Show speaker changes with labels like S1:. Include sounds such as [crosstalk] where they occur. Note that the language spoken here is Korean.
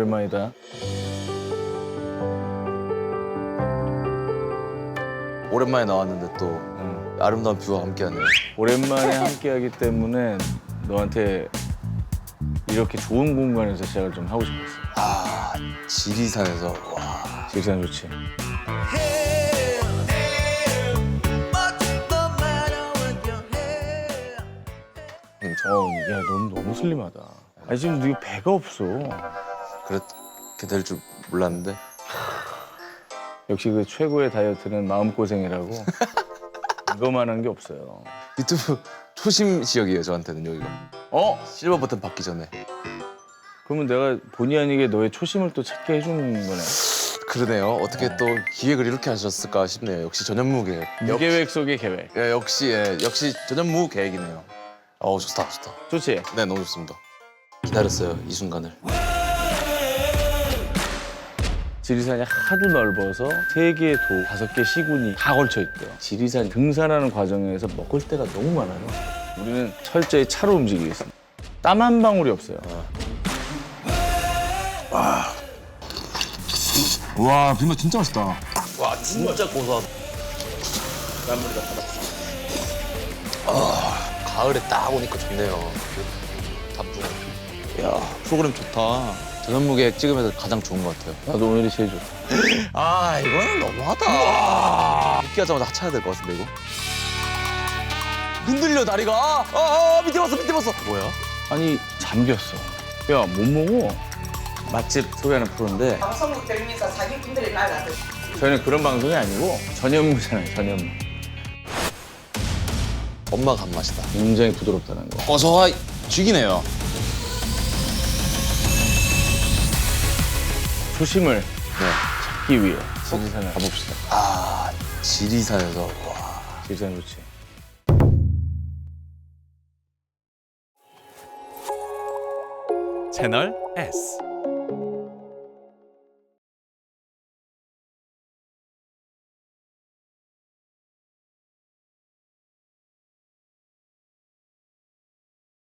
S1: 오랜만이다.
S2: 오랜만에 나왔는데 또
S1: 응.
S2: 아름다운 뷰와 함께하네요.
S1: 오랜만에 함께하기 때문에 너한테 이렇게 좋은 공간에서 시작을 좀 하고 싶었어.
S2: 아 지리산에서 와
S1: 지리산 좋지.
S2: 음,
S1: 어, 야, 넌 너무 슬림하다. 아니 지금 네 배가 없어.
S2: 그렇게 될 줄 몰랐는데 [laughs]
S1: 역시 그 최고의 다이어트는 마음 고생이라고. [laughs] 이거만 한 게 없어요.
S2: 유튜브 초심 지역이에요 저한테는 여기가.
S1: 어?
S2: 실버 버튼 받기 전에.
S1: 그러면 내가 본의 아니게 너의 초심을 또 찾게 해주는 거네.
S2: 그러네요. 어떻게 또 기획을 이렇게 하셨을까 싶네요. 역시 전현무 계획. 역,
S1: 무계획 속의 계획.
S2: 예, 역시 예, 역시 전현무 계획이네요. 어 좋다 좋다.
S1: 좋지?
S2: 네 너무 좋습니다. 기다렸어요 이 순간을.
S1: 지리산이 하도 넓어서 세 개의 도, 다섯 개 시군이 다 걸쳐 있대요. 지리산 등산하는 과정에서 먹을 때가 너무 많아요. 우리는 철저히 차로 움직이겠습니다. 땀 한 방울이 없어요.
S2: 와 비빔밥 진짜 맛있다. 와 진짜 고소하다. 아 가을에 딱 오니까 좋네요. 그 단풍. 야 프로그램 좋다. 전현무 계획 찍으면서 가장 좋은 것 같아요.
S1: 나도 오늘이 제일 좋다.
S2: 아 이거는 너무하다. 입기 하자마자 하차해야 될 것 같은데 이거. 흔들려 다리가. 아, 아, 아 밑에 봤어 밑에 봤어. 뭐야?
S1: 아니 잠겼어. 야 못 먹어. 맛집 소개하는 프로인데
S3: 방송국 들으면서 사기꾼들이 날라들
S1: 저희는 그런 방송이 아니고 전현무잖아요. 전현무.
S2: 엄마 간맛이다.
S1: 굉장히 부드럽다는 거.
S2: 고소가 죽이네요.
S1: 초심을
S2: 네.
S1: 찾기 위해 지리산을 가봅시다.
S2: 아 지리산에서 와.
S1: 지리산 좋지.
S4: 채널 S